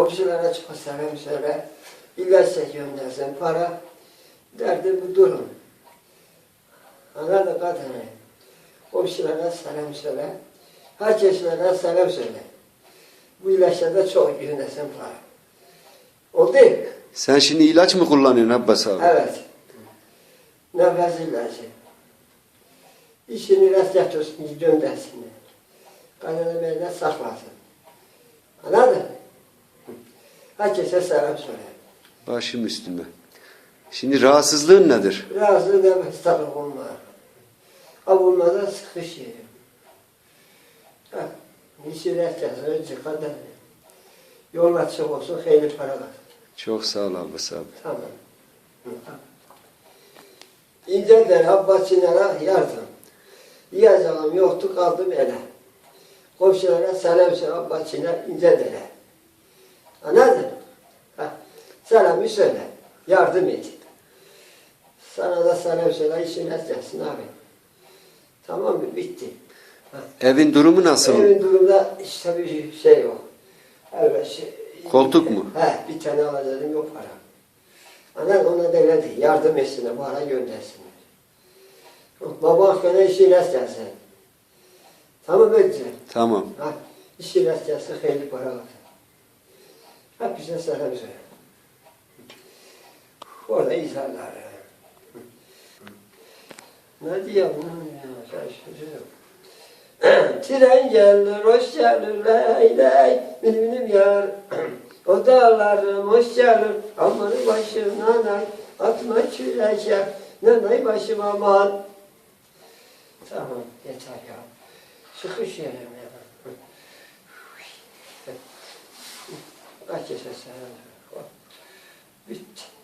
Komşulara selam söyle. İlaçla göndersin para. Derdi bu durum. Anladın kadını. Komşulara selam söyle. Herkeslere selam söyle. Bu ilaçlarda çok göndersin para. O değil. Sen şimdi ilaç mı kullanıyorsun Abbas abi? Evet. Nefes ilacı. İşini rast yapıyorsun, göndersinler. Kanını böyle saklasın. Anladın? Herkese selam söyle. Başım üstünde. Şimdi rahatsızlığın nedir? Razı nefes tarafım var. Avunmada sıkışıyorum. Ha, işi rast yapsın, önce kadar. Yol açık olsun, hayırlı para var. Çok sağ ol Abbas abi. Tamam. İnceler Abbasçılara yardım. Yiyeceğim yoktu kaldım ele. Komşulara selam söyle Abbasçılar incelere. Anladın? Ha, selamı söyle. Yardım et. Sana da selam söyle işin etsin abi. Tamam mı? Bitti. Evin durumu nasıl? Evin durumda işte bir şey yok. Evet, şey, Koltuk mu? He, bir tane alacağım yok para. Ana ona devlet yardım etsinler, para göndersinler. Baba gene işi rast gelsin. Tamam mı? Tamam. Ha, işi rast gelsin, hayırlı para var. Selam söyle. Orada insanlar. Ne şaşırıyorum. Tren gelir, hoş gelir, ley ley, benim yar. O dağlarım hoş gelir, amanı başım nanay, atma çüleşe, nanay başım aman. Tamam, yeter ya. Sıkışıyorum ya. Herkese selam. Bitti.